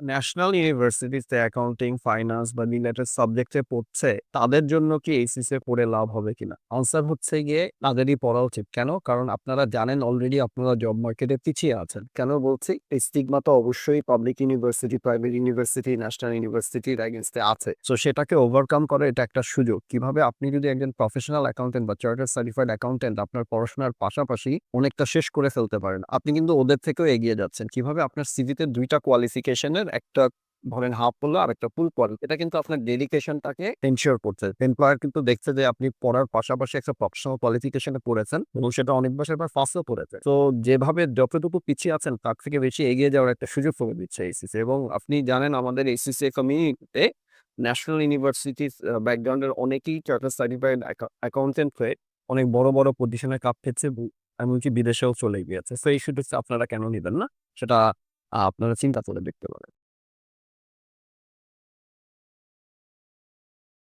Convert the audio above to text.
National ইউনিভার্সিটিতে accounting, finance বা related সাবজেক্টে পড়ছে, তাদের জন্য কি এইচএসসি পড়ে লাভ হবে কিনা? আনসার হচ্ছে গিয়ে তাদেরই পড়া উচিত। কেন? কারণ আপনারা জানেন অলরেডি আপনারা জব মার্কেটে পিছিয়ে আছেন। কেন বলছি? এই স্টিগমা তো অবশ্যই public university, private university, national ইউনিভার্সিটির এগেইনস্টে আছে। সো সেটাকে ওভারকাম করার এটা একটা সুযোগ। কীভাবে আপনি যদি একজন প্রফেশনাল অ্যাকাউন্টেন্ট বা চার্টার্ড সার্টিফাইড অ্যাকাউন্টেন্ট আপনার পড়াশোনার পাশাপাশি অনেকটা শেষ করে ফেলতে পারেন। আপনি কিন্তু ওদের থেকেও এগিয়ে যাচ্ছেন। কীভাবে আপনার সিভিতে ২ টা কোয়ালিফিকেশনের একটা ধরেন হাফ হলো আরেকটা ফুল পড়ে। এটা কিন্তু আপনার ডেডিকেশনটাকে এনশিওর করছে। এমপ্লয়ার কিন্তু দেখছে যে আপনি পড়ার পাশাপাশি একটা প্রফেশনাল কোয়ালিফিকেশনে পড়েছেন এবং সেটা অনেক বছর পর ফার্স্টও পড়েছে। তো যেভাবে যতটুকু পিছিয়ে আছেন তার থেকে বেশি এগিয়ে যাওয়ার একটা সুযোগ করে দিচ্ছে এইচএসসি এবং আপনি জানেন আমাদের এইচএসসি কমিউনিটিতে ন্যাশনাল ইউনিভার্সিটিস আ ব্যাকগ্রাউন্ডের অনেকেই চার্টার্ড সার্টিফাইড অ্যাকাউন্টেন্ট হয়ে অনেক বড়, বড় পজিশনে কাপ পেয়েছে বু এমনকি বিদেশেও চলে গিয়েছে। সো এই সুযোগটা আপনারা কেন নিবেন না? সেটা আপনারা চিন্তা করে দেখতে পারেন।